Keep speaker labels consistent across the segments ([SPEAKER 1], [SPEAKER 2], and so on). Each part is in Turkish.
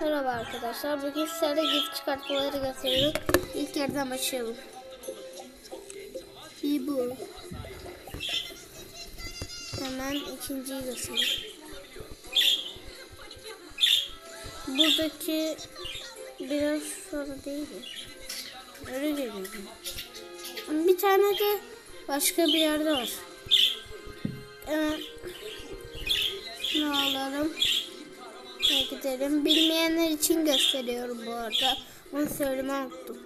[SPEAKER 1] Merhaba arkadaşlar. Bugün sizlere gift çıkartmaları gösteriyorum. İlk yerden başlayalım. Bir bu. Hemen ikinciyi göstereyim. Buradaki biraz sonra değil mi? Öyle geliyor. Bir tane de başka bir yerde var. Hemen şunu alalım. Ne gidelim. Bilmeyenler için gösteriyorum bu arada. Onu söylemeyi unuttum.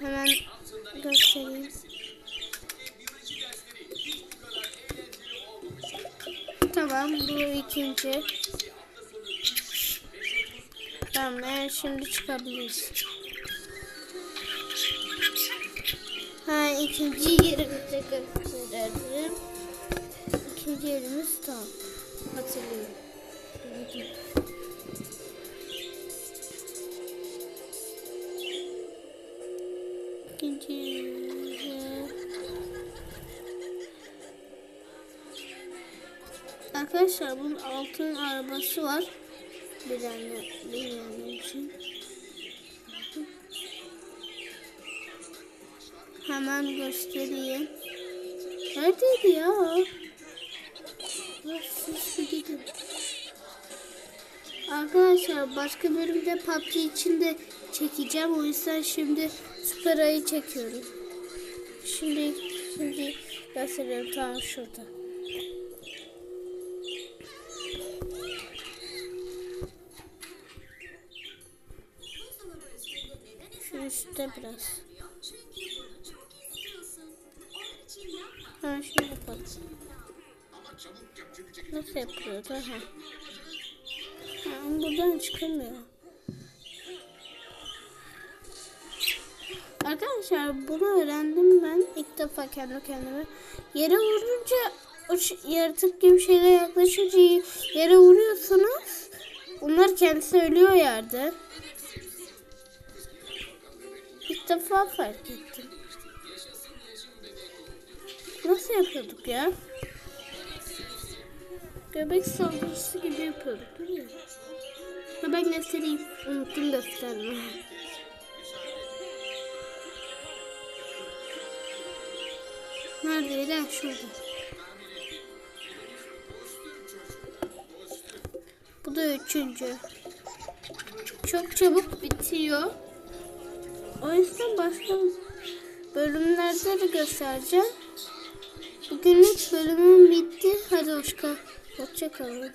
[SPEAKER 1] Hemen göstereyim. Tamam bu ikinci. Tamam şimdi çıkabiliriz. İkinci yerimize gösterelim. İkinci yerimiz tam. Hatırlıyorum. İkinci. Arkadaşlar bunun altın arabası var. Bilenler, bilmeyenler için. Hemen göstereyim. Neredeydi ya? Bir gidin. Arkadaşlar başka bölümde PUBG için de çekeceğim. O yüzden şimdi Süper Ay'ı çekiyorum. Şimdi, şimdi gösteriyorum. Tamam şurada. Şu üstte biraz. Ha şunu yapalım. Nasıl yapılıyordu? Ha. ha buradan çıkamıyor. Arkadaşlar bunu öğrendim ben ilk defa kendi kendime. Yere vurunca o yaratık gibi şeyler yaklaşınca yere vuruyorsunuz. Onlar kendisi ölüyor yerde. İlk defa fark ettim. Nasıl yapıyorduk ya? Göbek saldırısı gibi yapıyorduk değil mi? Ha ben göstereyim. Unuttum göstermeyi. Neredeydi? Şurada. Bu da üçüncü. Çok çabuk bitiyor. O yüzden başka bölümlerde de göstereceğim. Bugünlük bölümüm bitti. Hadi hoşça kalın.